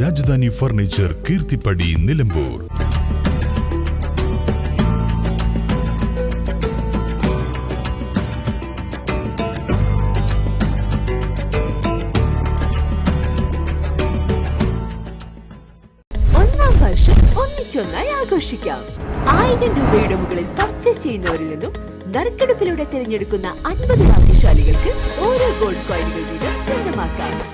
Rajdhani furniture Keerthippadi Nilambur. ഒന്നാം വർഷം ഒന്നിച്ചൊന്നായി ആഘോഷിക്കാം. ആയിരം രൂപയുടെ മുകളിൽ പർച്ചേസ് ചെയ്യുന്നവരിൽ നിന്നും നറുക്കെടുപ്പിലൂടെ തിരഞ്ഞെടുക്കുന്ന അൻപത് ഭാഗ്യശാലികൾക്ക് ഓരോ ഗോൾഡ് കോയിനുകൾ വീതം സ്വന്തമാക്കാം.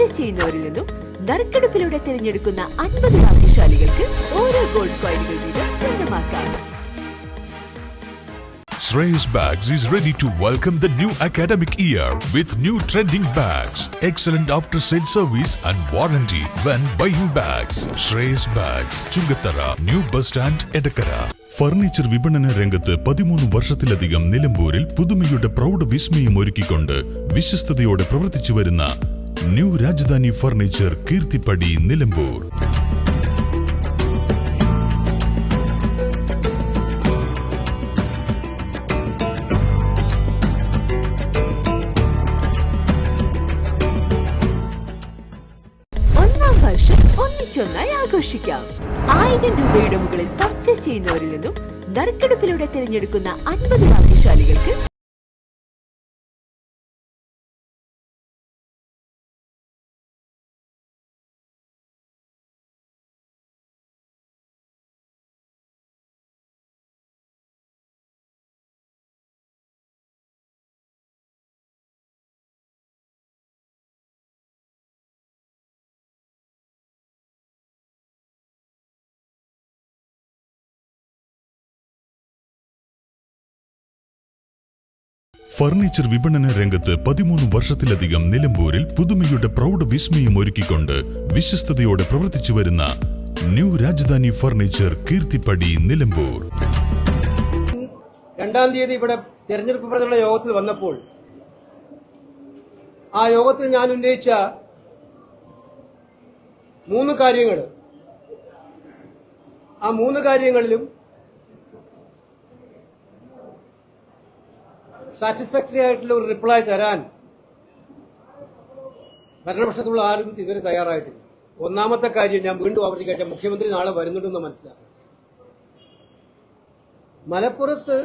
purchase ചെയ്യുന്നവരിൽ നിന്നും നറുക്കെടുപ്പിലൂടെ തിരഞ്ഞെടുക്കുന്ന അൻപത് ഭാഗ്യശാലികൾക്ക് ഓരോ ഗോൾഡ് കോയിനുകൾ വീതം സ്വന്തമാക്കാം Shreyas Bags is ready to welcome the new academic year with new trending bags, excellent after sale service and warranty when buying bags. Shreyas Bags, Chungatara, New Bus Stand, Edakara. Furniture വിപണന രംഗത്ത് പതിമൂന്ന് വർഷത്തിലധികം നിലമ്പൂരിൽ പുതുമയുടെ പ്രൗഢ വിസ്മയം ഒരുക്കിക്കൊണ്ട് വിശ്വസ്തയോടെ പ്രവർത്തിച്ചു വരുന്ന ന്യൂ രാജധാനി ഫർണിച്ചർ കീർത്തിപ്പടി നിലമ്പൂർ. ഒന്നാം വർഷം ഒന്നിച്ചൊന്നായി ആഘോഷിക്കാം. ആയിരം രൂപയുടെ മുകളിൽ പർച്ചേസ് ചെയ്യുന്നവരിൽ നിന്നും നറുക്കെടുപ്പിലൂടെ തിരഞ്ഞെടുക്കുന്ന അൻപത് ഭാഗ്യശാലികൾക്ക് ഫർണിച്ചർ വിപണന രംഗത്ത് പതിമൂന്ന് വർഷത്തിലധികം നിലമ്പൂരിൽ പുതുമയുടെ പ്രൗഢ വിസ്മയം ഒരുക്കിക്കൊണ്ട് വിശ്വസ്തയോടെ പ്രവർത്തിച്ചു വരുന്ന ന്യൂ രാജധാനി ഫർണിച്ചർ കീർത്തിപ്പടി നിലമ്പൂർ. രണ്ടാം തീയതി ഇവിടെ തെരഞ്ഞെടുപ്പ് പ്രചരണ യോഗത്തിൽ വന്നപ്പോൾ ആ യോഗത്തിൽ ഞാൻ ഉന്നയിച്ച മൂന്ന് കാര്യങ്ങൾ. ആ മൂന്ന് കാര്യങ്ങളിലും സാറ്റിസ്ഫാക്ടറി ആയിട്ടുള്ള ഒരു റിപ്ലൈ തരാൻ ഭരണപക്ഷത്തുള്ള ആരും ഇതുവരെ തയ്യാറായിട്ടില്ല. ഒന്നാമത്തെ കാര്യം ഞാൻ വീണ്ടും ആവർത്തിക്കട്ടെ മുഖ്യമന്ത്രി നാളെ വരുന്നുണ്ടെന്ന് മനസ്സിലാക്കാം. മലപ്പുറത്ത്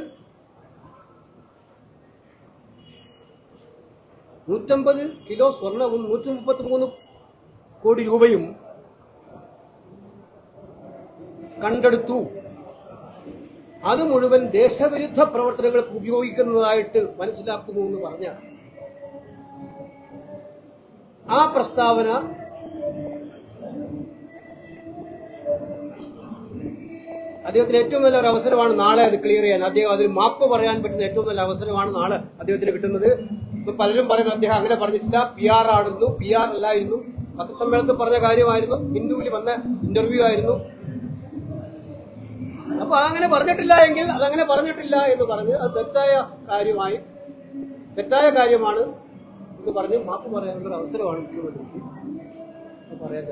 നൂറ്റമ്പത് കിലോ സ്വർണവും നൂറ്റി മുപ്പത്തി മൂന്ന് കോടി രൂപയും കണ്ടെടുത്തു. അത് മുഴുവൻ ദേശവിരുദ്ധ പ്രവർത്തനങ്ങൾക്ക് ഉപയോഗിക്കുന്നതായിട്ട് മനസ്സിലാക്കുന്നു എന്ന് പറഞ്ഞ ആ പ്രസ്താവന അദ്ദേഹത്തിന് ഏറ്റവും നല്ല ഒരു അവസരമാണ് നാളെ അത് ക്ലിയർ ചെയ്യാൻ. അദ്ദേഹം അതിൽ മാപ്പ് പറയാൻ പറ്റുന്ന ഏറ്റവും നല്ല അവസരമാണ് നാളെ അദ്ദേഹത്തിന് കിട്ടുന്നത്. പലരും പറയുന്നു അദ്ദേഹം അങ്ങനെ പറഞ്ഞിട്ടില്ല. പി ആർ ആയിരുന്നു പി ആർ അല്ലായിരുന്നു. പത്രസമ്മേളനത്തിൽ പറഞ്ഞ കാര്യമായിരുന്നു. ഹിന്ദുവിൽ വന്ന ഇന്റർവ്യൂ ആയിരുന്നു. അപ്പൊ അങ്ങനെ പറഞ്ഞിട്ടില്ല എങ്കിൽ അതങ്ങനെ പറഞ്ഞിട്ടില്ല എന്ന് പറഞ്ഞ് അത് തെറ്റായ കാര്യമായി. തെറ്റായ കാര്യമാണ് എന്ന് പറഞ്ഞ് മാപ്പ് പറയാനുള്ള ഒരു അവസരമാണ് പറയാൻ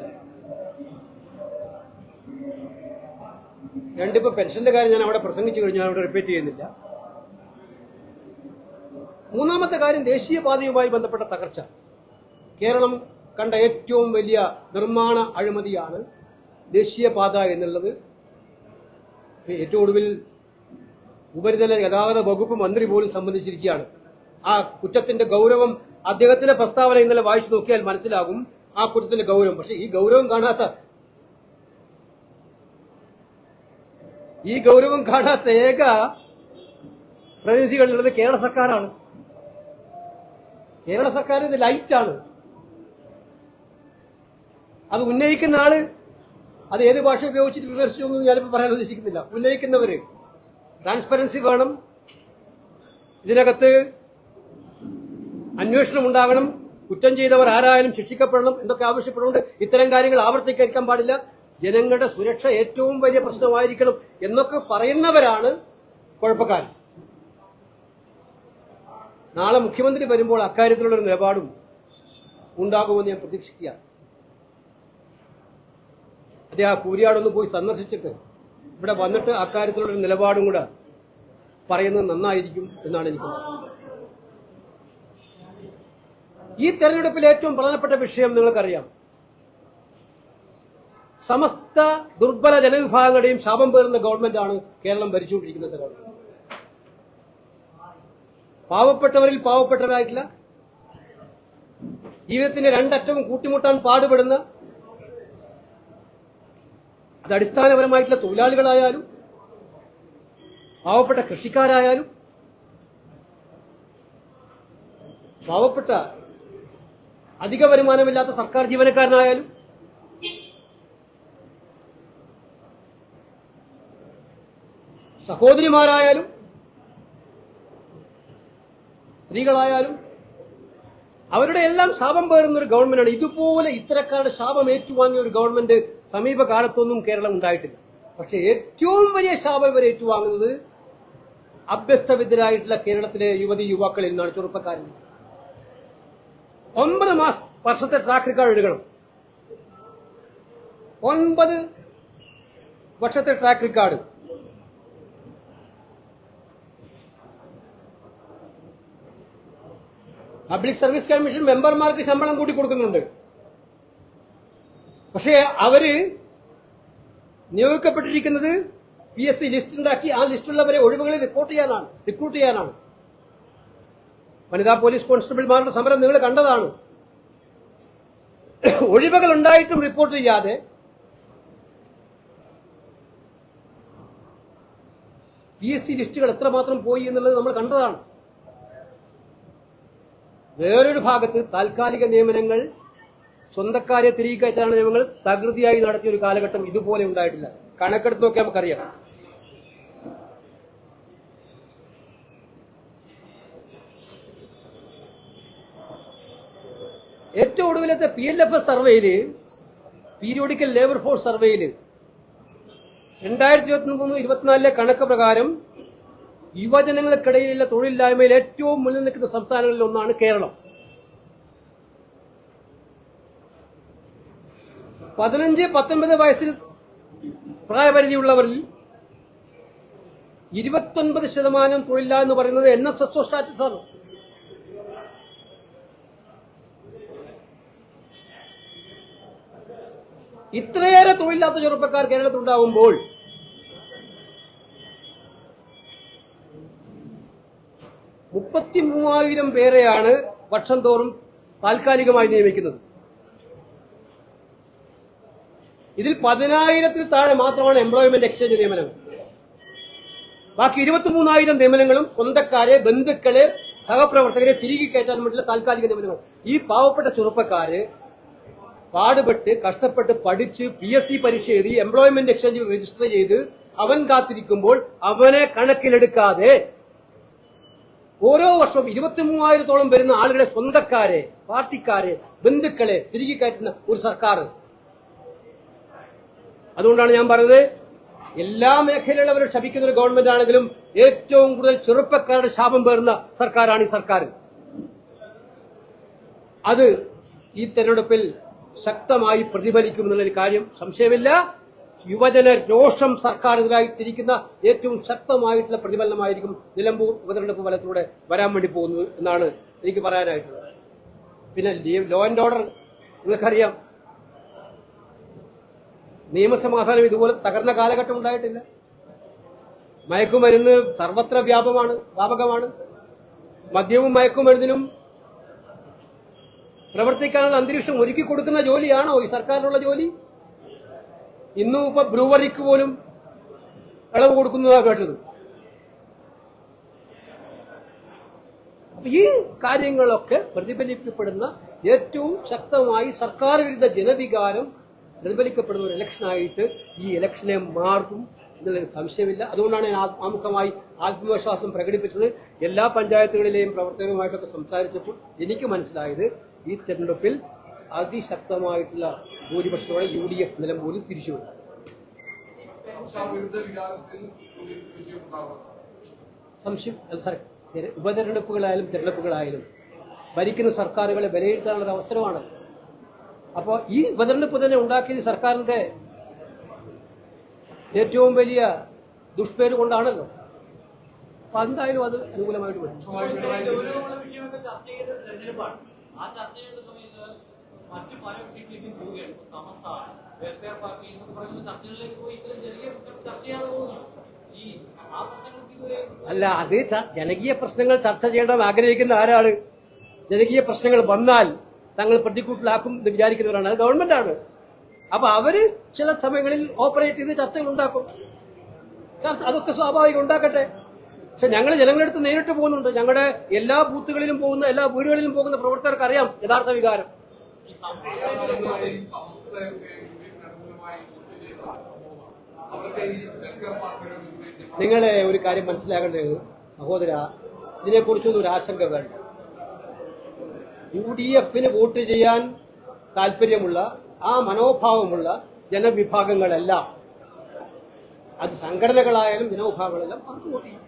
രണ്ടിപ്പോ പെൻഷന്റെ കാര്യം ഞാൻ അവിടെ പ്രസംഗിച്ചു കഴിഞ്ഞാൽ അവിടെ റിപ്പീറ്റ് ചെയ്യുന്നില്ല. മൂന്നാമത്തെ കാര്യം ദേശീയപാതയുമായി ബന്ധപ്പെട്ട തകർച്ച. കേരളം കണ്ട ഏറ്റവും വലിയ നിർമ്മാണ അഴിമതിയാണ് ദേശീയപാത എന്നുള്ളത്. ഏറ്റവും ഒടുവിൽ ഉപരിതല ഗതാഗത വകുപ്പ് മന്ത്രി പോലും സംബന്ധിച്ചിരിക്കുകയാണ്. ആ കുറ്റത്തിന്റെ ഗൗരവം അദ്ദേഹത്തിന്റെ പ്രസ്താവന ഇന്നലെ വായിച്ചു നോക്കിയാൽ മനസ്സിലാകും ആ കുറ്റത്തിന്റെ ഗൗരവം. പക്ഷെ ഈ ഗൗരവം കാണാത്ത ഈ ഗൗരവം കാണാത്ത ഏക പ്രതിനിധികളുള്ളത് കേരള സർക്കാരാണ്. കേരള സർക്കാരിന്റെ ലൈറ്റാണ് അത് ഉന്നയിക്കുന്ന ആൾ അത് ഏത് ഭാഷ ഉപയോഗിച്ചിട്ട് വിമർശിച്ചു എന്ന് ഞാനിപ്പോൾ പറയാൻ ഉദ്ദേശിക്കുന്നില്ല. ഉന്നയിക്കുന്നവര് ട്രാൻസ്പെറൻസി വേണം. ഇതിനകത്ത് അന്വേഷണം ഉണ്ടാകണം. കുറ്റം ചെയ്തവർ ആരായാലും ശിക്ഷിക്കപ്പെടണം എന്നൊക്കെ ആവശ്യപ്പെടുന്നുണ്ട് ഇത്തരം കാര്യങ്ങൾ ആവർത്തിക്കാൻ പാടില്ല. ജനങ്ങളുടെ സുരക്ഷ ഏറ്റവും വലിയ പ്രശ്നമായിരിക്കണം എന്നൊക്കെ പറയുന്നവരാണ് കുഴപ്പക്കാർ നാളെ മുഖ്യമന്ത്രി വരുമ്പോൾ അക്കാര്യത്തിലുള്ള ഒരു നിലപാടും ഉണ്ടാകുമെന്ന് ഞാൻ പ്രതീക്ഷിക്കുകയാണ്. അദ്ദേഹം ആ കൂരിയാടൊന്ന് പോയി സന്ദർശിച്ചിട്ട് ഇവിടെ വന്നിട്ട് അക്കാര്യത്തിലുള്ള ഒരു നിലപാടും കൂടെ പറയുന്നത് നന്നായിരിക്കും എന്നാണ് എനിക്ക് ഈ തെരഞ്ഞെടുപ്പിൽ ഏറ്റവും പ്രധാനപ്പെട്ട വിഷയം നിങ്ങൾക്കറിയാം. സമസ്ത ദുർബല ജനവിഭാഗങ്ങളുടെയും ശാപം പേറുന്ന ഗവൺമെന്റാണ് കേരളം ഭരിച്ചുകൊണ്ടിരിക്കുന്നത് ഗവൺമെന്റ് പാവപ്പെട്ടവരിൽ പാവപ്പെട്ടവരായിട്ടില്ല. ജീവിതത്തിന്റെ രണ്ടറ്റവും കൂട്ടിമുട്ടാൻ പാടുപെടുന്ന അത് അടിസ്ഥാനപരമായിട്ടുള്ള തൊഴിലാളികളായാലും പാവപ്പെട്ട കൃഷിക്കാരായാലും പാവപ്പെട്ട അധിക വരുമാനമില്ലാത്ത സർക്കാർ ജീവനക്കാരനായാലും സഹോദരിമാരായാലും സ്ത്രീകളായാലും അവരുടെ എല്ലാം ശാപം പേറുന്ന ഒരു ഗവൺമെന്റാണ്. ഇതുപോലെ ഇത്തരക്കാരുടെ ശാപം ഏറ്റുവാങ്ങിയ ഒരു ഗവൺമെന്റ് സമീപകാലത്തൊന്നും കേരളം ഉണ്ടായിട്ടില്ല. പക്ഷെ ഏറ്റവും വലിയ ശാപം ഇവർ ഏറ്റുവാങ്ങുന്നത് അഭ്യസ്തവിദ്യരായിട്ടുള്ള കേരളത്തിലെ യുവതി യുവാക്കളിൽ നിന്നാണ് ചെറുപ്പക്കാരിൽ. ഒമ്പത് മാസ വർഷത്തെ ട്രാക്ക് റെക്കോർഡ് എടുക്കണം ഒൻപത് വർഷത്തെ track record public service commission മെമ്പർമാർക്ക് ശമ്പളം കൂട്ടി കൊടുക്കുന്നുണ്ട്. പക്ഷേ അവർ നിയോഗിക്കപ്പെട്ടിരിക്കുന്നത് പി എസ് സി ലിസ്റ്റ് ഉണ്ടാക്കി ആ ലിസ്റ്റുള്ളവരെ ഒഴിവുകളിൽ റിപ്പോർട്ട് ചെയ്യാനാണ് റിക്രൂട്ട് ചെയ്യാനാണ്. വനിതാ പോലീസ് കോൺസ്റ്റബിൾമാരുടെ സമരം നിങ്ങൾ കണ്ടതാണ്. ഒഴിവുകൾ ഉണ്ടായിട്ടും റിപ്പോർട്ട് ചെയ്യാതെ പി എസ് സി ലിസ്റ്റുകൾ എത്രമാത്രം പോയി എന്നുള്ളത് നമ്മൾ കണ്ടതാണ്. വേറൊരു ഭാഗത്ത് താൽക്കാലിക നിയമനങ്ങൾ സ്വന്തക്കാരെ തിരികെ കയറ്റാനുള്ള നിയമങ്ങൾ തകൃതിയായി നടത്തിയ ഒരു കാലഘട്ടം ഇതുപോലെ ഉണ്ടായിട്ടില്ല. കണക്കെടുത്ത് നോക്കിയാൽ നമുക്കറിയാം. ഏറ്റവും ഒടുവിലത്തെ പി എൽ എഫ് എസ് സർവേയിൽ പീരിയോഡിക്കൽ ലേബർ ഫോഴ്സ് സർവേയിൽ രണ്ടായിരത്തി ഇരുപത്തി മൂന്ന് ഇരുപത്തിനാലിലെ കണക്ക് പ്രകാരം യുവജനങ്ങൾക്കിടയിലുള്ള തൊഴിലില്ലായ്മയിൽ ഏറ്റവും മുന്നിൽ നിൽക്കുന്ന സംസ്ഥാനങ്ങളിൽ ഒന്നാണ് കേരളം. പതിനഞ്ച് പത്തൊൻപത് വയസ്സിൽ പ്രായപരിധിയുള്ളവരിൽ ഇരുപത്തൊൻപത് ശതമാനം തൊഴിലില്ല എന്ന് പറയുന്നത് എൻ എസ് എസ് ആണ്. ഇത്രയേറെ തൊഴിലില്ലാത്ത ചെറുപ്പക്കാർ കേരളത്തിലുണ്ടാവുമ്പോൾ മുപ്പത്തി മൂവായിരം പേരെയാണ് വർഷം തോറും താൽക്കാലികമായി നിയമിക്കുന്നത്. ഇതിൽ പതിനായിരത്തിൽ താഴെ മാത്രമാണ് എംപ്ലോയ്മെന്റ് എക്സ്ചേഞ്ച് നിയമനങ്ങൾ ബാക്കി ഇരുപത്തി മൂന്നായിരം നിയമനങ്ങളും സ്വന്തക്കാരെ ബന്ധുക്കളെ സഹപ്രവർത്തകരെ തിരികെ കയറ്റാൻ വേണ്ടിയുള്ള താൽക്കാലിക നിയമനങ്ങൾ. ഈ പാവപ്പെട്ട ചെറുപ്പക്കാര് പാടുപെട്ട് കഷ്ടപ്പെട്ട് പഠിച്ച് പി എസ് സി പരീക്ഷ എഴുതി എംപ്ലോയ്മെന്റ് എക്സ്ചേഞ്ച് രജിസ്റ്റർ ചെയ്ത് അവൻ കാത്തിരിക്കുമ്പോൾ അവനെ കണക്കിലെടുക്കാതെ ഓരോ വർഷവും ഇരുപത്തി മൂവായിരത്തോളം വരുന്ന ആളുകളെ സ്വന്തക്കാരെ പാർട്ടിക്കാരെ ബന്ധുക്കളെ തിരികെ കയറ്റുന്ന ഒരു സർക്കാർ. അതുകൊണ്ടാണ് ഞാൻ പറഞ്ഞത് എല്ലാ മേഖലയിലുള്ളവരും ശപിക്കുന്ന ഒരു ഗവൺമെന്റ് ആണെങ്കിലും ഏറ്റവും കൂടുതൽ ചെറുപ്പക്കാരുടെ ശാപം പേറുന്ന സർക്കാരാണ് ഈ സർക്കാർ. അത് ഈ തെരഞ്ഞെടുപ്പിൽ ശക്തമായി പ്രതിഫലിക്കുമെന്നുള്ളൊരു കാര്യം സംശയമില്ല. യുവജന രോഷം സർക്കാരിനെതിരായി തിരിക്കുന്ന ഏറ്റവും ശക്തമായിട്ടുള്ള പ്രതിഫലനമായിരിക്കും നിലമ്പൂർ ഉപതെരഞ്ഞെടുപ്പ് ഫലത്തിലൂടെ വരാൻ വേണ്ടി പോകുന്നത് എന്നാണ് എനിക്ക് പറയാനായിട്ടുള്ളത്. പിന്നെ ലോ ആൻഡ് ഓർഡർ നിങ്ങൾക്കറിയാം. നിയമസമാധാനം ഇതുപോലെ തകർന്ന കാലഘട്ടം ഉണ്ടായിട്ടില്ല. മയക്കുമരുന്ന് സർവത്ര വ്യാപമാണ് വ്യാപകമാണ്. മദ്യവും മയക്കുമരുന്നിനും പ്രവർത്തിക്കാനുള്ള അന്തരീക്ഷം ഒരുക്കി കൊടുക്കുന്ന ജോലിയാണോ ഈ സർക്കാരിനുള്ള ജോലി? ഇന്നും ഇപ്പൊ ബ്രൂവറിക്ക് പോലും ഇളവ് കൊടുക്കുന്നതാ കേട്ടത്. ഈ കാര്യങ്ങളൊക്കെ പ്രതിഫലിക്കപ്പെടുന്ന ഏറ്റവും ശക്തമായി സർക്കാർ വിരുദ്ധ ജനവികാരം പ്രതിഫലിക്കപ്പെടുന്ന ഒരു ഇലക്ഷനായിട്ട് ഈ ഇലക്ഷനെ മാറും എന്നുള്ളൊരു സംശയമില്ല. അതുകൊണ്ടാണ് ഞാൻ ആമുഖമായി ആത്മവിശ്വാസം പ്രകടിപ്പിച്ചത്. എല്ലാ പഞ്ചായത്തുകളിലെയും പ്രവർത്തകരുമായിട്ടൊക്കെ സംസാരിച്ചപ്പോൾ എനിക്ക് മനസ്സിലായത് ഈ തെരഞ്ഞെടുപ്പിൽ അതിശക്തമായിട്ടുള്ള ഭൂരിപക്ഷത്തോടെ യു ഡി എഫ് നിലമ്പൂരിൽ തിരിച്ചു വരും വിരുദ്ധ വികാരത്തിൽ ഒരു വിജയമുണ്ടാകും സംശയം ഉപതെരഞ്ഞെടുപ്പുകളായാലും തെരഞ്ഞെടുപ്പുകളായാലും ഭരിക്കുന്ന സർക്കാരുകളെ വിലയിരുത്താനുള്ള ഒരു അവസരമാണ്. അപ്പോൾ ഈ ഉപതെരഞ്ഞെടുപ്പ് തന്നെ ഉണ്ടാക്കിയത് സർക്കാരിന്റെ ഏറ്റവും വലിയ ദുഷ്പേര് കൊണ്ടാണല്ലോ. അപ്പൊ എന്തായാലും അത് അനുകൂലമായിട്ട് വരും. മറ്റു പല വിഷയങ്ങളിലേക്കും പോവുകയാണ്. സമസ്ത വെൽഫെയർ പാർട്ടി എന്നൊക്കെ പറയുന്ന ചർച്ചകളിലേക്ക് പോയി ഇത്തരം ചെറിയ ചർച്ച ചെയ്യാതെ പോകുന്നു ഈ ആ പ്രശ്നങ്ങൾക്ക് ഇതുവരെ അല്ല അത് ജനകീയ പ്രശ്നങ്ങൾ ചർച്ച ചെയ്യണമെന്ന് ആഗ്രഹിക്കുന്ന ആരാണ്? ജനകീയ പ്രശ്നങ്ങൾ വന്നാൽ തങ്ങൾ പ്രതിക്കൂട്ടിലാക്കും എന്ന് വിചാരിക്കുന്നവരാണ്. അത് ഗവൺമെന്റാണ് അപ്പൊ അവർ ചില സമയങ്ങളിൽ ഓപ്പറേറ്റ് ചെയ്ത് ചർച്ചകൾ ഉണ്ടാക്കും. അതൊക്കെ സ്വാഭാവികം ഉണ്ടാക്കട്ടെ. പക്ഷെ ഞങ്ങൾ ജനങ്ങളെടുത്ത് നേരിട്ട് പോകുന്നുണ്ട്. ഞങ്ങളുടെ എല്ലാ ബൂത്തുകളിലും പോകുന്ന എല്ലാ വീടുകളിലും പോകുന്ന പ്രവർത്തകർക്ക് അറിയാം യഥാർത്ഥ വികാരം. നിങ്ങളെ ഒരു കാര്യം മനസ്സിലാക്കേണ്ടത് സഹോദര ഇതിനെക്കുറിച്ചൊന്നും ഒരു ആശങ്ക വേണ്ട. യു ഡി എഫിന് വോട്ട് ചെയ്യാൻ താല്പര്യമുള്ള ആ മനോഭാവമുള്ള ജനവിഭാഗങ്ങളെല്ലാം അത് സംഘടനകളായാലും ജനവിഭാഗങ്ങളെല്ലാം വോട്ട് ചെയ്യും.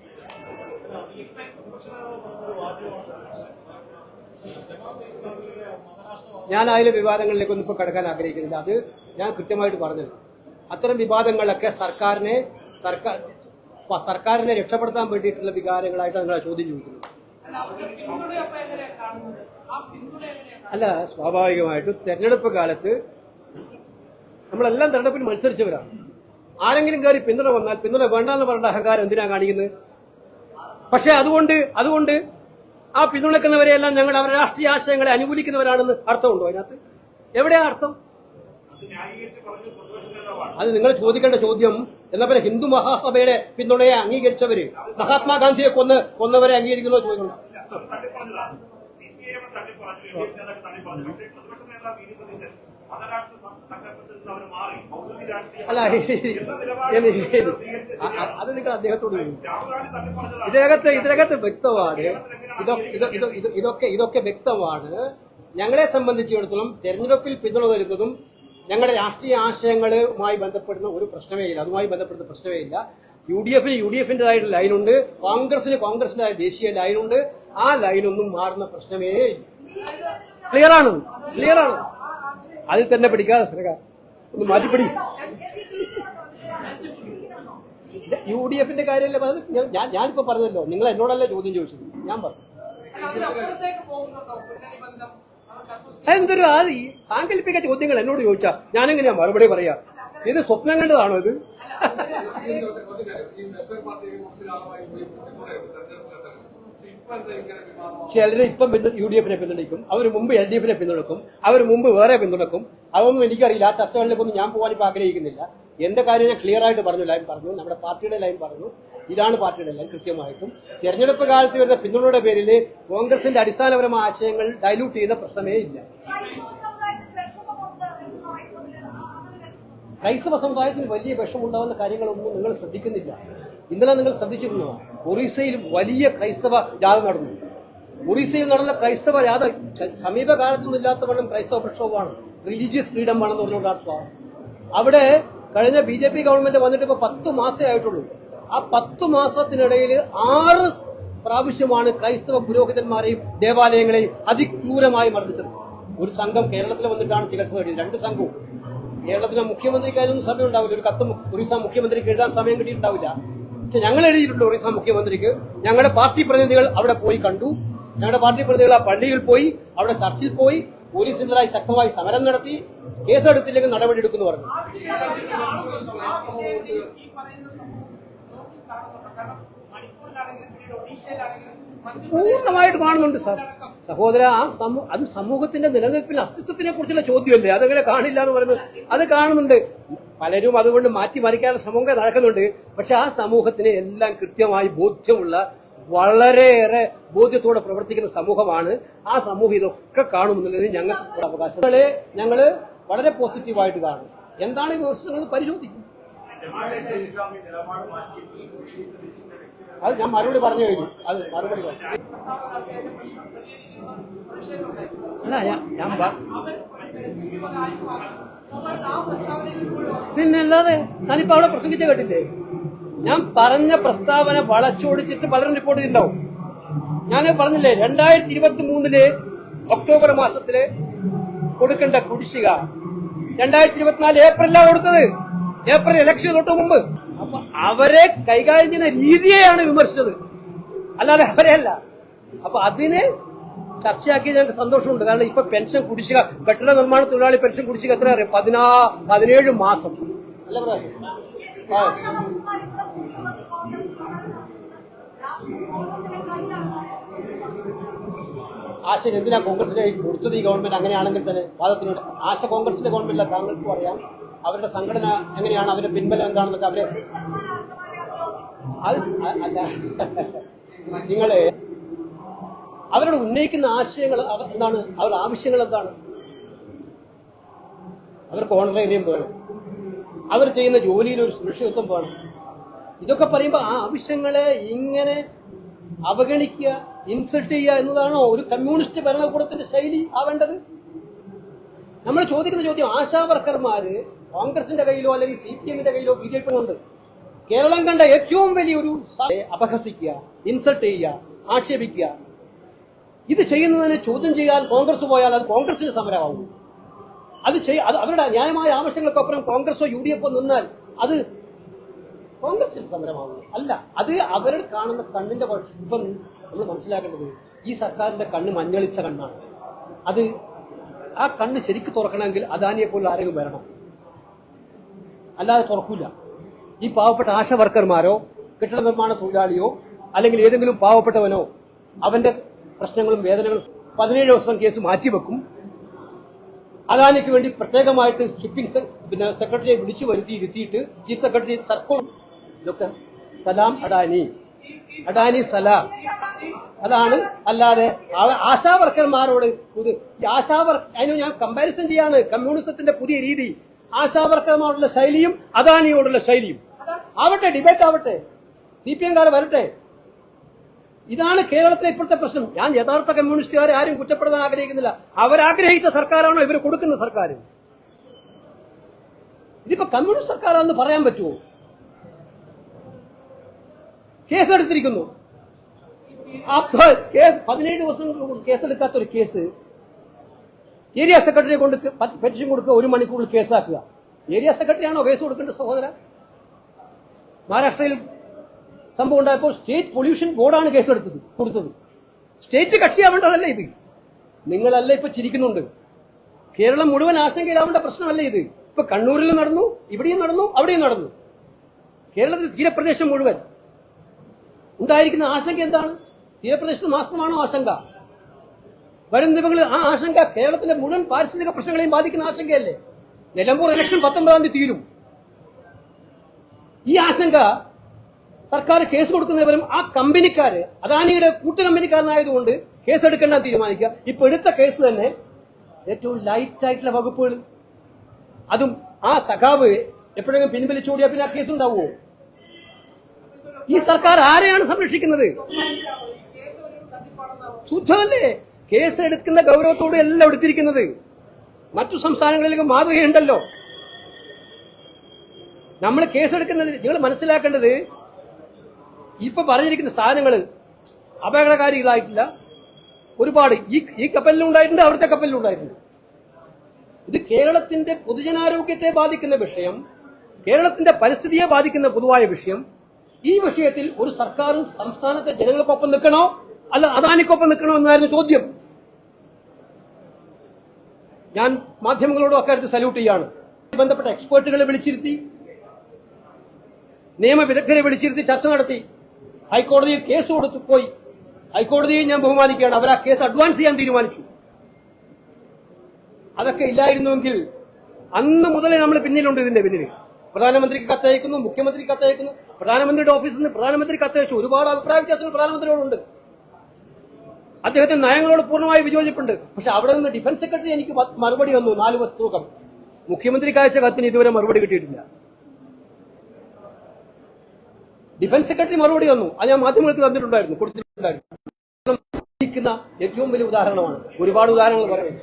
ഞാൻ അതിലെ വിവാദങ്ങളിലേക്കൊന്നും ഇപ്പോൾ കിടക്കാൻ ആഗ്രഹിക്കുന്നില്ല. അത് ഞാൻ കൃത്യമായിട്ട് പറഞ്ഞത്. അത്തരം വിവാദങ്ങളൊക്കെ സർക്കാരിനെ സർക്കാർ സർക്കാരിനെ രക്ഷപ്പെടുത്താൻ വേണ്ടിയിട്ടുള്ള വികാരങ്ങളായിട്ട് നിങ്ങൾ ചോദ്യം ചോദിക്കുന്നു അല്ല സ്വാഭാവികമായിട്ടും തെരഞ്ഞെടുപ്പ് കാലത്ത് നമ്മളെല്ലാം തെരഞ്ഞെടുപ്പിൽ മത്സരിച്ചവരാണ്. ആരെങ്കിലും കയറി പിന്തുണ വന്നാൽ പിന്തുണ വേണ്ടെന്ന് പറഞ്ഞ അഹങ്കാരം എന്തിനാണ് കാണിക്കുന്നത്? പക്ഷെ അതുകൊണ്ട് അതുകൊണ്ട് ആ പിന്തുണക്കുന്നവരെയെല്ലാം ഞങ്ങൾ അവരുടെ രാഷ്ട്രീയ ആശയങ്ങളെ അനുകൂലിക്കുന്നവരാണെന്ന് അർത്ഥമുണ്ടോ അതിനകത്ത്? എവിടെയാ അർത്ഥം? അത് നിങ്ങൾ ചോദിക്കേണ്ട ചോദ്യം. എന്നാ പിന്നെ ഹിന്ദു മഹാസഭയുടെ പിന്തുണയെ അംഗീകരിച്ചവര് മഹാത്മാഗാന്ധിയെ കൊന്ന് കൊന്നവരെ അംഗീകരിക്കുന്നോ ചോദിക്കണം അല്ല അത് നിങ്ങൾ അദ്ദേഹത്തോട് ഇതിനകത്ത് ഇതിനകത്ത് വ്യക്തമാണ്. ഇതൊക്കെ ഇത് ഇത് ഇത് ഇതൊക്കെ വ്യക്തമാണ്. ഞങ്ങളെ സംബന്ധിച്ചിടത്തോളം തെരഞ്ഞെടുപ്പിൽ പിന്തുണ നൽകുന്നതും ഞങ്ങളുടെ രാഷ്ട്രീയ ആശയങ്ങളുമായി ബന്ധപ്പെടുന്ന ഒരു പ്രശ്നമേ ഇല്ല. അതുമായി ബന്ധപ്പെടുന്ന പ്രശ്നമേ ഇല്ല. യു ഡി എഫിന് യു ഡി എഫിന്റെതായിട്ട് ലൈനുണ്ട്. കോൺഗ്രസിന് കോൺഗ്രസിന്റെതായ ദേശീയ ലൈനുണ്ട്. ആ ലൈനൊന്നും മാറുന്ന പ്രശ്നമേ ക്ലിയർ ആണ് ക്ലിയർ ആണ് അതിൽ തന്നെ പിടിക്കാതെ സർക്കാർ ഒന്ന് മാറ്റിപ്പിടി. യു ഡി എഫിന്റെ കാര്യമല്ലേ പറഞ്ഞത്? ഞാൻ- ഞാനിപ്പോ പറഞ്ഞല്ലോ. നിങ്ങൾ എന്നോടല്ല ചോദ്യം ചോദിച്ചത്? ഞാൻ പറഞ്ഞു. എന്തൊരു അത് ഈ സാങ്കല്പിക ചോദ്യങ്ങൾ എന്നോട് ചോദിച്ചാ ഞാനെങ്ങനെയാ മറുപടി പറയാ? ഇത് സ്വപ്നം കണ്ടതാണോ ഇത്? ചിലര് ഇപ്പം യു ഡി എഫിനെ പിന്തുണയ്ക്കും. അവർ മുമ്പ് എൽ ഡി എഫിനെ പിന്തുണക്കും അവർ മുമ്പ് വേറെ പിന്തുണക്കും അതൊന്നും എനിക്കറിയില്ല. ആ ചർച്ചകളിലേക്കൊന്നും ഞാൻ പോകാൻ ഇപ്പൊ ആഗ്രഹിക്കുന്നില്ല. എന്റെ കാര്യം ഞാൻ ക്ലിയർ ആയിട്ട് പറഞ്ഞു ലൈൻ പറഞ്ഞു നമ്മുടെ പാർട്ടിയുടെ ലൈൻ പറഞ്ഞു. ഇതാണ് പാർട്ടിയുടെ ലൈൻ കൃത്യമായിട്ടും. തെരഞ്ഞെടുപ്പ് കാലത്ത് വരുന്ന പിന്തുണയുടെ പേരിൽ കോൺഗ്രസിന്റെ അടിസ്ഥാനപരമായ ആശയങ്ങൾ ഡൈലൂട്ട് ചെയ്യുന്ന പ്രശ്നമേ ഇല്ല. ക്രൈസ്തവ സമുദായത്തിന് വലിയ വിഷമുണ്ടാവുന്ന കാര്യങ്ങളൊന്നും നിങ്ങൾ ശ്രദ്ധിക്കുന്നില്ല. ഇന്നലെ നിങ്ങൾ ശ്രദ്ധിച്ചിരുന്നോ? ഒറീസയിൽ വലിയ ക്രൈസ്തവ ജാഥ നടന്നു. ഒറീസയിൽ നടന്ന ക്രൈസ്തവ ജാഥ സമീപകാലത്തൊന്നും ഇല്ലാത്തവണ്ണം ക്രൈസ്തവ പ്രക്ഷോഭമാണ്. റിലീജിയസ് ഫ്രീഡം ആണെന്ന് പറഞ്ഞുകൊണ്ടാണ് അവിടെ കഴിഞ്ഞ ബി ജെ പി ഗവൺമെന്റ് വന്നിട്ട് ഇപ്പൊ പത്ത് മാസമേ ആയിട്ടുള്ളൂ. ആ പത്ത് മാസത്തിനിടയിൽ ആറ് പ്രാവശ്യമാണ് ക്രൈസ്തവ പുരോഹിതന്മാരെയും ദേവാലയങ്ങളെയും അതിക്രൂരമായി മർദ്ദിച്ചത്. ഒരു സംഘം കേരളത്തിൽ വന്നിട്ടാണ് ചികിത്സ നേടിയത്. രണ്ട് സംഘവും. കേരളത്തിലെ മുഖ്യമന്ത്രിക്ക് അതിനൊന്നും സമയം ഉണ്ടാവില്ല ഒരു കത്ത് ഒറീസ മുഖ്യമന്ത്രിക്ക് എഴുതാൻ സമയം കിട്ടിയിട്ടുണ്ടാവില്ല. പക്ഷെ ഞങ്ങൾ എഴുതിയിട്ടുണ്ട് ഒറീസ മുഖ്യമന്ത്രിക്ക്. ഞങ്ങളുടെ പാർട്ടി പ്രതിനിധികൾ അവിടെ പോയി കണ്ടു. ഞങ്ങളുടെ പാർട്ടി പ്രതിനിധികൾ ആ പള്ളിയിൽ പോയി അവിടെ ചർച്ചിൽ പോയി. പോലീസിനെതിരായി ശക്തമായി സമരം നടത്തി കേസെടുത്തില്ലെങ്കിൽ നടപടി എടുക്കുന്നു പറഞ്ഞു. പൂർണമായിട്ട് കാണുന്നുണ്ട് സാർ. സഹോദര ആ സമൂഹ അത് സമൂഹത്തിന്റെ നിലനിൽപ്പിന് അസ്തിത്വത്തിനെ കുറിച്ചുള്ള ചോദ്യമല്ലേ? അതങ്ങനെ കാണില്ല എന്ന് പറയുന്നത്. അത് കാണുന്നുണ്ട്. പലരും അതുകൊണ്ട് മാറ്റി മറിക്കാനുള്ള ശ്രമമൊക്കെ നടക്കുന്നുണ്ട്. പക്ഷെ ആ സമൂഹത്തിന് എല്ലാം കൃത്യമായി ബോധ്യമുള്ള വളരെയേറെ ബോധ്യത്തോടെ പ്രവർത്തിക്കുന്ന സമൂഹമാണ്. ആ സമൂഹം ഇതൊക്കെ കാണുമെന്നുള്ളത് ഞങ്ങൾക്ക് അവകാശം. ഞങ്ങൾ വളരെ പോസിറ്റീവായിട്ട് കാണും. എന്താണ് ഈ വിമർശനങ്ങൾ പരിശോധിക്കും. അത് ഞാൻ മറുപടി പറഞ്ഞു കഴിഞ്ഞു. അത് മറുപടി അല്ല ഞാൻ പിന്നല്ലാതെ ഞാനിപ്പോ അവിടെ പ്രസംഗിച്ച കേട്ടില്ലേ? ഞാൻ പറഞ്ഞ പ്രസ്താവന വളച്ചൊടിച്ചിട്ട് പലരും റിപ്പോർട്ട് ചെയ്തിട്ടുണ്ടാവും. ഞാൻ പറഞ്ഞില്ലേ രണ്ടായിരത്തി ഇരുപത്തി മൂന്നിൽ ഒക്ടോബർ മാസത്തിൽ കൊടുക്കേണ്ട കുടിശ്ശിക രണ്ടായിരത്തി ഇരുപത്തിനാല് ഏപ്രിലാണ് കൊടുത്തത്. ഏപ്രിൽ ഇലക്ഷൻ തൊട്ട് മുമ്പ്. അപ്പൊ അവരെ കൈകാര്യം ചെയ്യുന്ന രീതിയെയാണ് വിമർശിച്ചത്. അല്ലാതെ അവരെയല്ല അപ്പൊ അതിനെ ചർച്ചയാക്കി ഞങ്ങൾക്ക് സന്തോഷമുണ്ട്. കാരണം ഇപ്പൊ പെൻഷൻ കുടിശ്ശിക കെട്ടിട നിർമ്മാണ തൊഴിലാളി പെൻഷൻ കുടിശ്ശിക എത്ര അറിയാം? പതിനാ പതിനേഴ് മാസം. അല്ല പ്രാവശ്യം ആശ എന്തിനാ കോൺഗ്രസിന്റെ കൊടുത്തത് ഈ ഗവൺമെന്റ് അങ്ങനെയാണെങ്കിൽ തന്നെ? വാദത്തിനോട് ആശ കോൺഗ്രസിന്റെ ഗവൺമെന്റില്ല താങ്കൾക്കും അറിയാം. അവരുടെ സംഘടന എങ്ങനെയാണ്? അവരുടെ പിൻബലം എന്താണെന്നൊക്കെ അവരെ അല്ല. നിങ്ങളെ അവരോട് ഉന്നയിക്കുന്ന ആശയങ്ങൾ എന്താണ്? അവരുടെ ആവശ്യങ്ങൾ എന്താണ്? അവർക്ക് ഓൺലൈനിലും വേണം അവർ ചെയ്യുന്ന ജോലിയിൽ ഒരു സുരക്ഷിതത്വം വേണം ഇതൊക്കെ പറയുമ്പോൾ ആ ആവശ്യങ്ങളെ ഇങ്ങനെ അവഗണിക്കുക ഇൻസൾട്ട് ചെയ്യുക എന്നതാണോ ഒരു കമ്മ്യൂണിസ്റ്റ് ഭരണകൂടത്തിന്റെ ശൈലി ആവേണ്ടത്? നമ്മൾ ചോദിക്കുന്ന ചോദ്യം ആശാ വർക്കർമാര് കോൺഗ്രസിന്റെ കയ്യിലോ അല്ലെങ്കിൽ സി പി എമ്മിന്റെ കയ്യിലോ ബി ജെ പി ഉണ്ട് കേരളം കണ്ട ഏറ്റവും വലിയൊരു അപഹസിക്കുക ഇൻസൾട്ട് ചെയ്യുക ആക്ഷേപിക്കുക. ഇത് ചെയ്യുന്നതിനെ ചോദ്യം ചെയ്യാൻ കോൺഗ്രസ് പോയാൽ അത് കോൺഗ്രസിന് സമരമാവും. അത് ചെയ്യ അത് അവരുടെ ന്യായമായ ആവശ്യങ്ങൾക്കൊപ്പുറം കോൺഗ്രസോ യു ഡി എഫോ നിന്നാൽ അത് കോൺഗ്രസിന് സമരമാവുന്നു. അല്ല അത് അവർ കാണുന്ന കണ്ണിന്റെ ഇപ്പം നമ്മൾ മനസ്സിലാക്കേണ്ടത് ഈ സർക്കാരിന്റെ കണ്ണ് മഞ്ഞളിച്ച കണ്ണാണ്. അത് ആ കണ്ണ് ശരിക്ക് തുറക്കണമെങ്കിൽ അദാനിയെ പോലെ ആരെങ്കിലും വരണം. അല്ലാതെ തുറക്കൂല. ഈ പാവപ്പെട്ട ആശ വർക്കർമാരോ കെട്ടിട നിർമ്മാണ തൊഴിലാളിയോ അല്ലെങ്കിൽ ഏതെങ്കിലും പാവപ്പെട്ടവനോ അവന്റെ പ്രശ്നങ്ങളും വേദനകളും പതിനേഴ് ദിവസം കേസ് മാറ്റിവെക്കും. അദാനിക്ക് വേണ്ടി പ്രത്യേകമായിട്ട് ഷിപ്പിംഗ് പിന്നെ സെക്രട്ടറിയെ വിളിച്ചു വരുത്തി ഇരുത്തിയിട്ട് ചീഫ് സെക്രട്ടറി സർക്കോ ഇതൊക്കെ സലാം അഡാനി അഡാനി സലാം. അതാണ് അല്ലാതെ ആശാ വർക്കർമാരോട് ഈ അതിന് ഞാൻ കമ്പാരിസൺ ചെയ്യാണ് കമ്മ്യൂണിസത്തിന്റെ പുതിയ രീതി. ആശാ ശൈലിയും അദാനിയോടുള്ള ശൈലിയും. ആവട്ടെ ഡിബേറ്റ് ആവട്ടെ. സി പി എം എംകാർ വരട്ടെ. ഇതാണ് കേരളത്തിലെ ഇപ്പോഴത്തെ പ്രശ്നം. ഞാൻ യഥാർത്ഥ കമ്മ്യൂണിസ്റ്റുകാരെ ആരും കുറ്റപ്പെടുത്താൻ ആഗ്രഹിക്കുന്നില്ല. അവരാഗ്രഹിച്ച സർക്കാരാണോ ഇവർ കൊടുക്കുന്ന സർക്കാർ? ഇതിപ്പോ കമ്മ്യൂണിസ്റ്റ് സർക്കാരാണെന്ന് പറയാൻ പറ്റുമോ? കേസെടുത്തിരിക്കുന്നു. കേസ് പതിനേഴ് ദിവസം കേസെടുക്കാത്ത ഒരു കേസ്. ഏരിയ സെക്രട്ടറിയെ കൊണ്ട് പെറ്റിഷൻ കൊടുക്കുക ഒരു മണിക്കൂറിൽ കേസാക്കുക. ഏരിയ സെക്രട്ടറിയാണോ കേസ് കൊടുക്കേണ്ട സഹോദര മഹാരാഷ്ട്രയിൽ സംഭവം ഉണ്ടായപ്പോൾ സ്റ്റേറ്റ് പൊല്യൂഷൻ ബോർഡാണ് കേസെടുത്തത് കൊടുത്തത്. സ്റ്റേറ്റ് കക്ഷിയാവേണ്ടതല്ല ഇത്? നിങ്ങളല്ല ഇപ്പൊ ചിരിക്കുന്നുണ്ട്? കേരളം മുഴുവൻ ആശങ്കയിലാവേണ്ട പ്രശ്നമല്ല ഇത്? ഇപ്പൊ കണ്ണൂരിൽ നടന്നു ഇവിടെയും നടന്നു അവിടെയും നടന്നു. കേരളത്തിൽ തീരപ്രദേശം മുഴുവൻ. ഉണ്ടായിരിക്കുന്ന ആശങ്ക എന്താണ്? തീരപ്രദേശത്ത് മാത്രമാണോ ആശങ്ക? വരും ദിവസങ്ങളിൽ ആ ആശങ്ക കേരളത്തിന്റെ മുഴുവൻ പാരിസ്ഥിതിക പ്രശ്നങ്ങളെയും ബാധിക്കുന്ന ആശങ്കയല്ലേ? നിലമ്പൂർ ഇലക്ഷൻ പത്തൊമ്പതാം തീയതി തീരും. ഈ ആശങ്ക സർക്കാർ കേസ് കൊടുക്കുന്നവരും ആ കമ്പനിക്കാര് അദാനിയുടെ കൂട്ടു കമ്പനിക്കാരനായതുകൊണ്ട് കേസ് എടുക്കേണ്ട തീരുമാനിക്കുക. ഇപ്പൊ എടുത്ത കേസ് തന്നെ ഏറ്റവും ലൈറ്റ് ആയിട്ടുള്ള വകുപ്പുകൾ. അതും ആ സഖാവ് എപ്പോഴെങ്കിലും പിൻവലിച്ചോടിയാൽ പിന്നെ ആ കേസ് ഉണ്ടാവുമോ ഈ സർക്കാർ ആരെയാണ് സംരക്ഷിക്കുന്നത്? ശുദ്ധമല്ലേ? കേസ് എടുക്കുന്ന ഗൗരവത്തോടെ എല്ലാം എടുത്തിരിക്കുന്നത് മറ്റു സംസ്ഥാനങ്ങളിലേക്ക് മാതൃകയുണ്ടല്ലോ. നമ്മൾ കേസെടുക്കുന്നത് നിങ്ങൾ മനസ്സിലാക്കേണ്ടത് ഇപ്പൊ പറഞ്ഞിരിക്കുന്ന സാധനങ്ങൾ അപകടകാരികളായിട്ടില്ല. ഒരുപാട് ഈ ഈ കപ്പലിലുണ്ടായിട്ടുണ്ട് അവിടുത്തെ കപ്പലിലും ഉണ്ടായിട്ടുണ്ട്. ഇത് കേരളത്തിന്റെ പൊതുജനാരോഗ്യത്തെ ബാധിക്കുന്ന വിഷയം കേരളത്തിന്റെ പരിസ്ഥിതിയെ ബാധിക്കുന്ന പൊതുവായ വിഷയം. ഈ വിഷയത്തിൽ ഒരു സർക്കാരും സംസ്ഥാനത്തെ ജനങ്ങൾക്കൊപ്പം നിൽക്കണോ? അല്ല അദാനിക്കൊപ്പം നിൽക്കണോ എന്നായിരുന്നു ചോദ്യം. ഞാൻ മാധ്യമങ്ങളോടും അക്കാര്യത്തിൽ സല്യൂട്ട് ചെയ്യാണ്. ബന്ധപ്പെട്ട എക്സ്പേർട്ടുകളെ വിളിച്ചിരുത്തി നിയമവിദഗ്ധരെ വിളിച്ചിരുത്തി ചർച്ച നടത്തി. ഹൈക്കോടതിയിൽ കേസ് കൊടുത്തു പോയി. ഹൈക്കോടതിയെ ഞാൻ ബഹുമാനിക്കുകയാണ്. അവർ ആ കേസ് അഡ്വാൻസ് ചെയ്യാൻ തീരുമാനിച്ചു. അതൊക്കെ ഇല്ലായിരുന്നുവെങ്കിൽ അന്ന് മുതലേ നമ്മൾ പിന്നിലുണ്ട് ഇതിന്റെ പിന്നിൽ. പ്രധാനമന്ത്രിക്ക് കത്തയക്കുന്നു മുഖ്യമന്ത്രിക്ക് കത്തയക്കുന്നു പ്രധാനമന്ത്രിയുടെ ഓഫീസിൽ നിന്ന് പ്രധാനമന്ത്രി കത്തയച്ചു. ഒരുപാട് അഭിപ്രായ വ്യത്യാസങ്ങൾ പ്രധാനമന്ത്രിയോടുണ്ട്. അദ്ദേഹത്തെ നയങ്ങളോട് പൂർണമായി വിയോജിപ്പുണ്ട്. പക്ഷെ അവിടെ നിന്ന് ഡിഫൻസ് സെക്രട്ടറി എനിക്ക് മറുപടി വന്നു നാല് വസ്തുക്കം മുഖ്യമന്ത്രിക്ക് അയച്ച കത്തിന് ഇതുവരെ മറുപടി കിട്ടിയിട്ടില്ല. ഡിഫൻസ് സെക്രട്ടറി മറുപടി തന്നു. അത് ഞാൻ മാധ്യമങ്ങൾക്ക് തന്നിട്ടുണ്ടായിരുന്നു കൊടുത്തിട്ടുണ്ടായിരുന്നു. ഏറ്റവും വലിയ ഉദാഹരണമാണ്. ഒരുപാട് ഉദാഹരണങ്ങൾ പറയുന്നു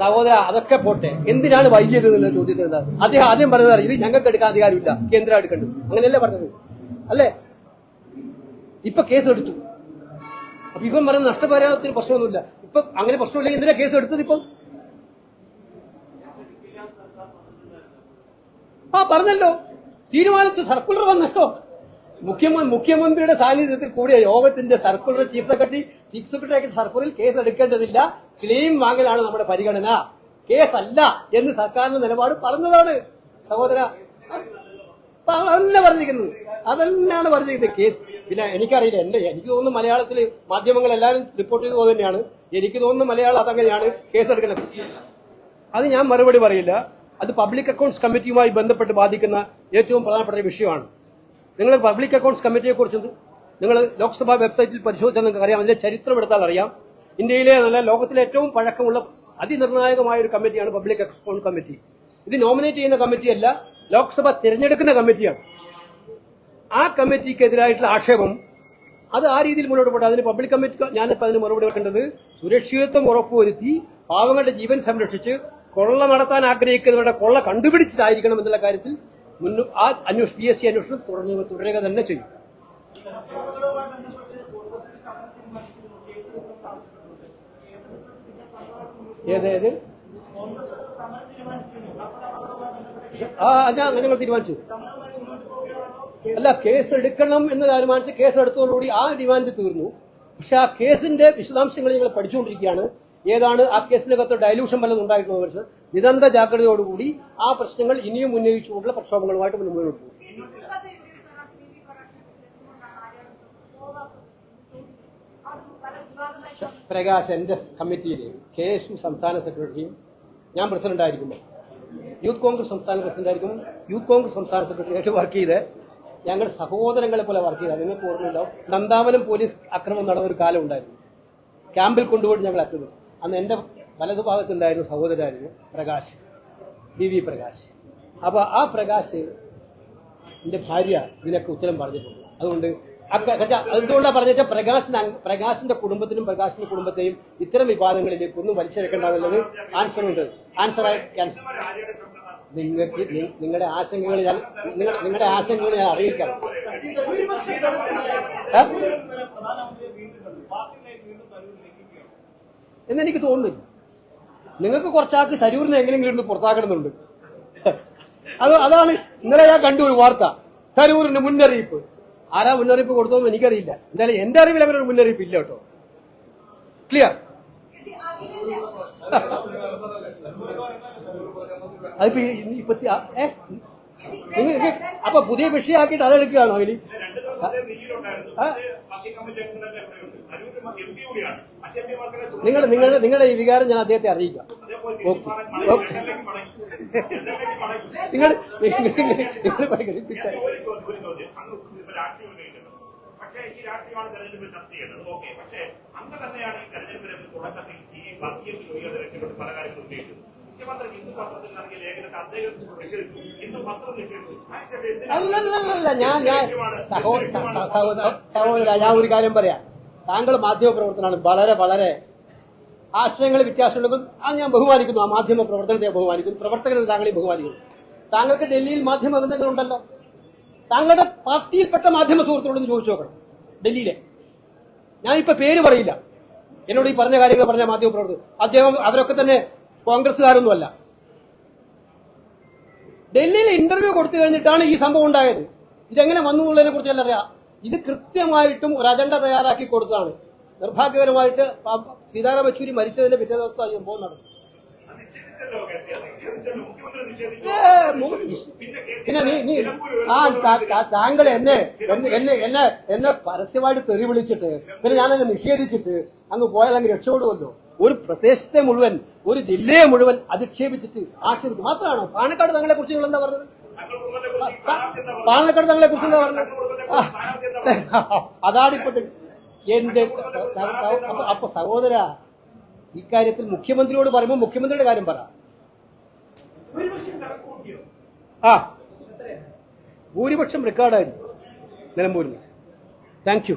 സഹോദര അതൊക്കെ പോട്ടെ. എന്തിനാണ് വൈകിയത് എന്നുള്ള ചോദ്യത്തിന് എന്താ അദ്ദേഹം ആദ്യം പറഞ്ഞത് ഇത് ഞങ്ങൾക്ക് എടുക്കാൻ അധികാരമില്ല കേന്ദ്രം എടുക്കണ്ടു. അങ്ങനെയല്ലേ പറഞ്ഞത്? അല്ലേ? ഇപ്പൊ കേസ് എടുത്തു. അപ്പൊ ഇപ്പം പറയുന്ന നഷ്ടപരിഹാരത്തിന് പ്രശ്നമൊന്നുമില്ല. ഇപ്പൊ അങ്ങനെ പ്രശ്നമില്ലെങ്കിൽ എന്തിനാ കേസ് എടുത്തത് ഇപ്പം? ആ പറഞ്ഞല്ലോ. തീരുമാനിച്ചു. സർക്കുലർ വന്നല്ലോ. മുഖ്യമന്ത്രി മുഖ്യമന്ത്രിയുടെ സാന്നിധ്യത്തിൽ കൂടിയ യോഗത്തിന്റെ circular chief secretary chief secretary സർക്കുലറിൽ case എടുക്കേണ്ടതില്ല. ക്ലെയിം വാങ്ങലാണ് നമ്മുടെ പരിഗണന. കേസല്ല എന്ന് സർക്കാരിന്റെ നിലപാട് പറഞ്ഞതാണ്. സഹോദര അതല്ല പറഞ്ഞിരിക്കുന്നത് അതെന്നാണ് പറഞ്ഞിരിക്കുന്നത് കേസ്? പിന്നെ എനിക്കറിയില്ല. എന്റെ എനിക്ക് തോന്നുന്നു മലയാളത്തിൽ മാധ്യമങ്ങൾ എല്ലാവരും റിപ്പോർട്ട് ചെയ്തു തന്നെയാണ്. എനിക്ക് തോന്നുന്നു മലയാളം അതങ്ങനെയാണ്. കേസ് എടുക്കുന്നത് അത് ഞാൻ മറുപടി പറയില്ല. അത് പബ്ലിക് അക്കൗണ്ട്സ് കമ്മിറ്റിയുമായി ബന്ധപ്പെട്ട് ബാധിക്കുന്ന ഏറ്റവും പ്രധാനപ്പെട്ട വിഷയമാണ്. നിങ്ങൾ പബ്ലിക് അക്കൗണ്ട്സ് കമ്മിറ്റിയെ കുറിച്ച് നിങ്ങൾ ലോക്സഭാ വെബ്സൈറ്റിൽ പരിശോധിച്ചാൽ നിങ്ങൾക്ക് അറിയാം. അതിന്റെ ചരിത്രം എടുത്താൽ അറിയാം. ഇന്ത്യയിലെ നല്ല ലോകത്തിലെ ഏറ്റവും പഴക്കമുള്ള അതിനിർണായകമായ ഒരു കമ്മിറ്റിയാണ് പബ്ലിക് അക്കൗണ്ട് കമ്മിറ്റി ഇത് നോമിനേറ്റ് ചെയ്യുന്ന കമ്മിറ്റിയല്ല ലോക്സഭ തിരഞ്ഞെടുക്കുന്ന കമ്മിറ്റിയാണ് ആ കമ്മിറ്റിക്കെതിരായിട്ടുള്ള ആക്ഷേപം അത് ആ രീതിയിൽ മുന്നോട്ട് പോട്ടെ. അതിന് പബ്ലിക് കമ്മിറ്റി ഞാനിപ്പോൾ അതിന് മറുപടി വെക്കേണ്ടത് സുരക്ഷിതത്വം ഉറപ്പുവരുത്തി പാവങ്ങളുടെ ജീവൻ സംരക്ഷിച്ച് കൊള്ള നടത്താൻ ആഗ്രഹിക്കുന്നവരുടെ കൊള്ള കണ്ടുപിടിച്ചിട്ടായിരിക്കണം എന്നുള്ള കാര്യത്തിൽ മുന്നു ആ അന്വേഷണം പി എസ് സി അന്വേഷണം തുടരുക തുടരുക തന്നെ ചെയ്യും. ഏതേത് ആ അങ്ങനെ ഞങ്ങൾ തീരുമാനിച്ചു. അല്ല കേസ് എടുക്കണം എന്ന് തീരുമാനിച്ച് കേസ് എടുത്തതോടുകൂടി ആ ഡിമാൻഡ് തീർന്നു. പക്ഷെ ആ കേസിന്റെ വിശദാംശങ്ങൾ ഞങ്ങൾ പഠിച്ചുകൊണ്ടിരിക്കുകയാണ്. ഏതാണ് ആ കേസിനകത്ത് ഡയലൂഷൻ വല്ലതും എന്ന് വെച്ചാൽ നിതാന്ത ജാഗ്രതയോടുകൂടി ആ പ്രശ്നങ്ങൾ ഇനിയും ഉന്നയിച്ചുകൊണ്ടുള്ള പ്രക്ഷോഭങ്ങളുമായിട്ട് മുന്നോട്ട് പോകും. പ്രകാശ് എന്റെ കമ്മിറ്റിയിൽ കെ എസ് യു സംസ്ഥാന സെക്രട്ടറിയും ഞാൻ പ്രസിഡന്റ് ആയിരിക്കുമ്പോൾ യൂത്ത് കോൺഗ്രസ് സംസ്ഥാന പ്രസിഡന്റ് ആയിരിക്കും യൂത്ത് കോൺഗ്രസ് സംസ്ഥാന സെക്രട്ടറി ആയിട്ട് വർക്ക് ചെയ്ത് ഞങ്ങൾ സഹോദരങ്ങളെ പോലെ വർക്ക് ചെയ്താൽ നിങ്ങൾക്ക് ഓർമ്മയുണ്ടാവും നന്ദാവനം പോലീസ് അക്രമം നടന്ന ഒരു കാലം ഉണ്ടായിരുന്നു. ക്യാമ്പിൽ കൊണ്ടുപോയി ഞങ്ങൾ ആക്രമിച്ചു അന്ന് എന്റെ വലതുഭാഗത്തുണ്ടായിരുന്ന സഹോദരായിരുന്നു പ്രകാശ് വി വി പ്രകാശ്. അപ്പോൾ ആ പ്രകാശ് എന്റെ ഭാര്യ ഇതിനൊക്കെ ഉത്തരം പറഞ്ഞിട്ടുണ്ട്. അതുകൊണ്ട് എന്തുകൊണ്ടാണ് പറഞ്ഞാൽ പ്രകാശിന് പ്രകാശിന്റെ കുടുംബത്തിനും പ്രകാശിന്റെ കുടുംബത്തെയും ഇത്തരം വിവാദങ്ങളിലേക്ക് ഒന്നും വലിച്ചെടുക്കേണ്ടാവുന്നത് ആൻസർ ഉണ്ട്. ആൻസർ ആയി ഞാൻ- നിങ്ങൾക്ക് നിങ്ങളുടെ ആശങ്കകൾ ഞാൻ നിങ്ങൾ നിങ്ങളുടെ ആശങ്കകൾ ഞാൻ അറിയിക്കാം. സാർ എന്നെനിക്ക് തോന്നുന്നില്ല നിങ്ങൾക്ക് കുറച്ചാൾക്ക് സരൂരിനെ എങ്ങനെയെങ്കിലും ഇരുന്ന് പുറത്താക്കണമെന്നുണ്ട്. അത് അതാണ് ഇന്നലെ ഞാൻ കണ്ടു ഒരു വാർത്ത. തരൂരിന് മുന്നറിയിപ്പ്. ആരാ മുന്നറിയിപ്പ് കൊടുത്തോന്ന് എനിക്കറിയില്ല. എന്തായാലും എന്റെ അറിവിൽ അങ്ങനെ ഒരു മുന്നറിയിപ്പ് ഇല്ല കേട്ടോ. ക്ലിയർ അതിപ്പോ ഈ- ഈ ഇപ്പൊ ഏ? നിങ്ങൾ ഇത് അപ്പൊ പുതിയ വിഷയമാക്കിയിട്ട് അതെടുക്കുകയാണോ അതിൽ പിമാർക്കൊക്കെ നിങ്ങൾ നിങ്ങളുടെ നിങ്ങളുടെ ഈ വികാരം ഞാൻ അദ്ദേഹത്തെ അറിയിക്കാം. ഓക്കെ. ഓക്കെ. നിങ്ങൾ നിങ്ങൾ പ്രകടിപ്പിച്ച പക്ഷേ ഈ രാഷ്ട്രീയമാണ് തെരഞ്ഞെടുപ്പിൽ ചർച്ച ചെയ്യേണ്ടത്. ഓക്കെ. പക്ഷേ അന്ന് തന്നെയാണ് ഈ തെരഞ്ഞെടുപ്പിലെ തുടക്കത്തിൽ ഈ വർഗീയ രോഗികളെ രക്ഷപ്പെട്ട് പല കാര്യങ്ങളും മുഖ്യമന്ത്രി ഹിന്ദു പത്രത്തിൽ നൽകിയ ലേഖനത്തെ അദ്ദേഹം നിഷേധിച്ചു ഹിന്ദു പത്രം നിഷേധിച്ചു ആ ശരി, എന്തിനാണ് അല്ലല്ലല്ല ഞാൻ ഞാൻ സഹോദര ഞാൻ ഒരു കാര്യം പറയാം. താങ്കൾ മാധ്യമ പ്രവർത്തനമാണ് വളരെ വളരെ ആശയങ്ങൾ വ്യത്യാസമുണ്ടെങ്കിൽ അത് ഞാൻ ബഹുമാനിക്കുന്നു. ആ മാധ്യമ പ്രവർത്തനത്തെ ബഹുമാനിക്കുന്നു. പ്രവർത്തകരെ താങ്കളെ ബഹുമാനിക്കുന്നു. താങ്കൾക്ക് ഡൽഹിയിൽ മാധ്യമ ബന്ധങ്ങളുണ്ടല്ലോ. താങ്കളുടെ പാർട്ടിയിൽപ്പെട്ട മാധ്യമ സുഹൃത്തുക്കളൊന്ന് ചോദിച്ചു നോക്കണം. ഡൽഹിയിലെ. ഞാൻ ഇപ്പൊ പേര് പറയില്ല. എന്നോട് ഈ പറഞ്ഞ കാര്യങ്ങൾ പറഞ്ഞ മാധ്യമ പ്രവർത്തകർ അദ്ദേഹം അവരൊക്കെ തന്നെ കോൺഗ്രസ്സുകാരൊന്നുമല്ല. ഡൽഹിയിൽ ഇന്റർവ്യൂ കൊടുത്തു കഴിഞ്ഞിട്ടാണ് ഈ സംഭവം ഉണ്ടായത്. ഇതെങ്ങനെ വന്നു എന്നുള്ളതിനെ കുറിച്ചല്ല അറിയാം. ഇത് കൃത്യമായിട്ടും ഒരു അജണ്ട തയ്യാറാക്കി കൊടുത്തതാണ്. നിർഭാഗ്യകരമായിട്ട് സീതാറാം യെച്ചൂരി മരിച്ചതിന്റെ പിറ്റേ ദിവസത്തെ ഈ സംഭവം നടന്നു നീ ആ താങ്കൾ എന്നെ എന്നെ എന്നെ എന്നെ പരസ്യമായിട്ട് തെറി വിളിച്ചിട്ട് പിന്നെ ഞാനങ്ങ് നിഷേധിച്ചിട്ട് അങ്ങ് പോയാൽ അങ്ങ് രക്ഷപ്പെടുമല്ലോ. ഒരു പ്രദേശത്തെ മുഴുവൻ ഒരു ജില്ലയെ മുഴുവൻ അധിക്ഷേപിച്ചിട്ട് ആക്ഷേപിച്ചു മാത്രമാണോ? പാണക്കാട് തങ്ങളെ കുറിച്ച് നിങ്ങൾ എന്താ പറഞ്ഞത്? പാണക്കാട് തങ്ങളെ കുറിച്ച് എന്താ പറഞ്ഞത്? തങ്ങളുടെ എന്റെ അപ്പൊ- സഹോദര ഇക്കാര്യത്തിൽ മുഖ്യമന്ത്രിയോട് പറയുമ്പോൾ മുഖ്യമന്ത്രിയുടെ കാര്യം പറ. ഭൂരിപക്ഷം റെക്കോർഡായിരുന്നു നിലമ്പൂരിൽ. താങ്ക് യു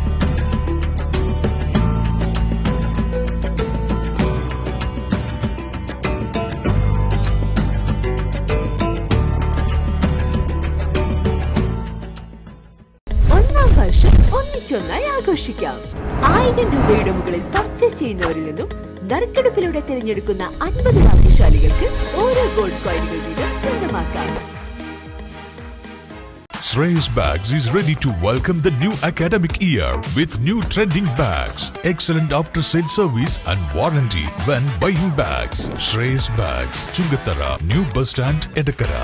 ആയിരം രൂപയുടെ മുകളിൽ പർച്ചേസ് ചെയ്യുന്നവരിൽ നിന്നും നറുക്കെടുപ്പിലൂടെ തിരഞ്ഞെടുക്കുന്ന അൻപത് ഭാഗ്യശാലികൾക്ക് ഓരോ ഗോൾഡ് കോയിനുകൾ വീതം സ്വന്തമാക്കാം Shreyas Bags is ready to welcome the new academic year with new trending bags, excellent after sale service and warranty when buying bags. Shreyas Bags, Chungatara, New Bus Stand, Edakara.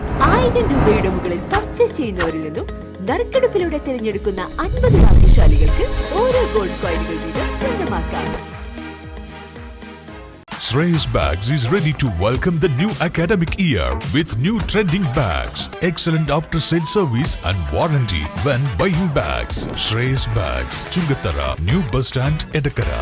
ആയിരം രൂപയുടെ മുകളിൽ purchase ചെയ്യുന്നവരിൽ നിന്നും നറുക്കെടുപ്പിലൂടെ തിരഞ്ഞെടുക്കുന്ന അൻപത് ഭാഗ്യശാലികൾക്ക് ഓരോ gold കോയിനുകൾ വീതം സ്വന്തമാക്കാം Shreyas Bags is ready to welcome the new academic year with new trending bags, excellent after sale service and warranty when buying bags. Shreyas Bags, Chungatara, New Bus Stand, Edakara.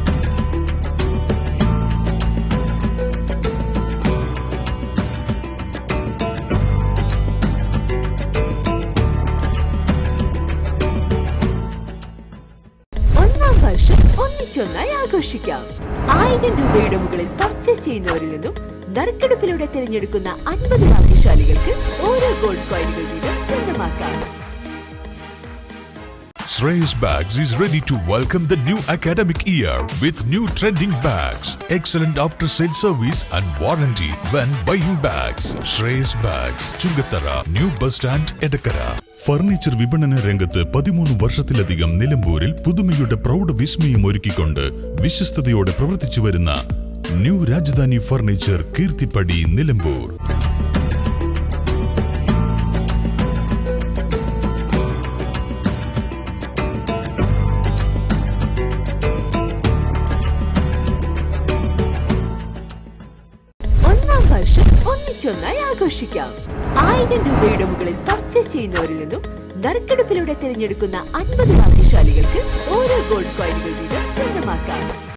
Purchase ചെയ്യുന്നവരിൽ നിന്നും നറുക്കെടുപ്പിലൂടെ തിരഞ്ഞെടുക്കുന്ന അൻപത് ഭാഗ്യശാലികൾക്ക് ഓരോ gold കോയിനുകൾ വീതം സ്വന്തമാക്കാം Shreyas Bags is ready to welcome the new academic year with new trending bags, excellent after sale service and warranty when buying bags. Shreyas Bags, Chungatara, New Bus Stand, Edakara. Furniture വിപണന രംഗത്ത് പതിമൂന്ന് വർഷത്തിലധികം നിലമ്പൂരിൽ പുതുമയുടെ പ്രൗഢ വിസ്മയം ഒരുക്കിക്കൊണ്ട് വിശ്വസ്തയോടെ പ്രവർത്തിച്ചു വരുന്ന ന്യൂ രാജധാനി ഫർണിച്ചർ കീർത്തിപ്പടി നിലമ്പൂർ. ഒന്നാം വർഷം ഒന്നിച്ചൊന്നായി ആഘോഷിക്കാം. ആയിരം രൂപയുടെ മുകളിൽ പർച്ചേസ് ചെയ്യുന്നവരിൽ നിന്നും നറുക്കെടുപ്പിലൂടെ തിരഞ്ഞെടുക്കുന്ന അൻപത് ഭാഗ്യശാലികൾക്ക് ഓരോ ഗോൾഡ് കോയിനുകൾ വീതം സ്വന്തമാക്കാം.